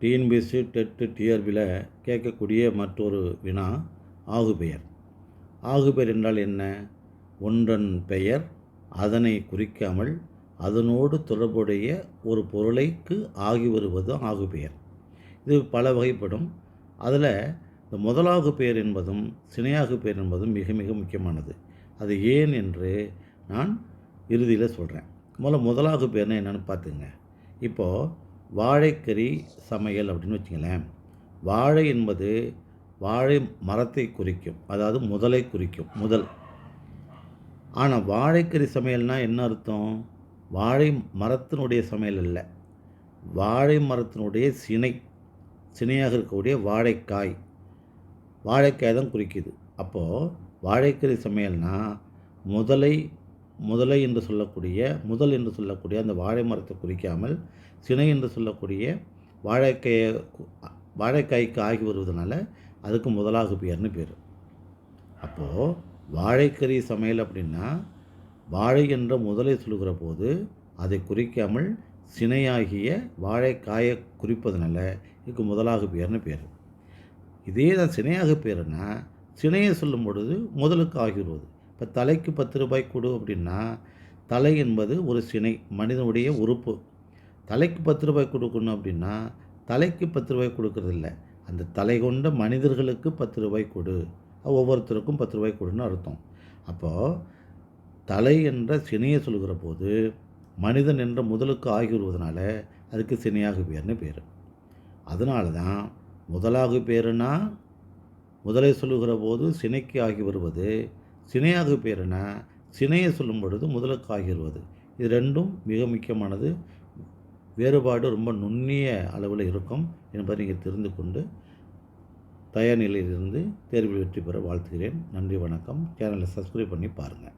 TNPSC TET டிஆர்பியில் கேட்கக்கூடிய மற்றொரு வினா ஆகுபெயர். ஆகுபெயர் என்றால் என்ன? ஒன்றன் பெயர் அதனை குறிக்காமல் அதனோடு தொடர்புடைய ஒரு பொருளைக்கு ஆகி வருவது ஆகுபெயர். இது பல வகைப்படும். அதில் இந்த முதலாகு பெயர் என்பதும் சினையாகு பெயர் என்பதும் மிக மிக முக்கியமானது. அது ஏன் என்று நான் இறுதியில் சொல்கிறேன். முதல்ல முதலாகு பேர்னா என்னென்னு பார்த்துங்க இப்போது வாழைக்கறி சமையல் அப்படின்னு வச்சுங்களேன் வாழை என்பது வாழை மரத்தை குறிக்கும். அதாவது முதலை குறிக்கும். முதல். ஆனால் வாழைக்கறி சமையல்னால் என்ன அர்த்தம்? வாழை மரத்தினுடைய சமையல் அல்ல. வாழை மரத்தினுடைய சினை. சினையாக இருக்கக்கூடிய வாழைக்காய். வாழைக்காய் தான் குறிக்குது. அப்போது வாழைக்கறி சமையல்னால் முதலை முதலை என்று சொல்லக்கூடிய முதல் என்று சொல்லக்கூடிய அந்த வாழை மரத்தை குறிக்காமல் சினை என்று சொல்லக்கூடிய வாழைக்காயை வாழைக்காய்க்கு ஆகி வருவதனால அதுக்கு முதலாக பேர்னு பேர். அப்போது வாழைக்கறி சமையல் அப்படின்னா வாழை என்ற முதலை சொல்லுகிற போது அதை குறிக்காமல் சினையாகிய வாழைக்காயை குறிப்பதனால இதுக்கு முதலாக பேர்னு பேர். இதே தான் சினையாக பேருன்னா சினையை சொல்லும் பொழுது முதலுக்கு ஆகிவிடுவது இப்போ தலைக்கு பத்து ரூபாய் கொடு அப்படின்னா தலை என்பது ஒரு சினை மனிதனுடைய உறுப்பு. தலைக்கு பத்து ரூபாய் கொடுக்கணும் அப்படின்னா தலைக்கு பத்து ரூபாய் கொடுக்கறதில்ல. அந்த தலை கொண்ட மனிதர்களுக்கு பத்து ரூபாய் கொடு. ஒவ்வொருத்தருக்கும் பத்து ரூபாய் கொடுன்னு அர்த்தம். அப்போது தலை என்ற சினையை சொல்கிற போது மனிதன் என்ற முதலுக்கு ஆகி வருவதனால அதுக்கு சினையாக பேர்னு பேர். அதனால தான் முதலாகு பேருனா முதலை சொல்லுகிற போது சினைக்கு ஆகி வருவது சினையாக என சினையை சொல்லும் பொழுது முதலுக்கு இது ரெண்டும் மிக முக்கியமானது. வேறுபாடு ரொம்ப நுண்ணிய அளவில் இருக்கும் என்பதை நீங்கள் தெரிந்து கொண்டு தயார் நிலையிலிருந்து தேர்வில் வெற்றி பெற வாழ்த்துகிறேன். நன்றி வணக்கம். சேனலை சப்ஸ்கிரைப் பண்ணி பாருங்கள்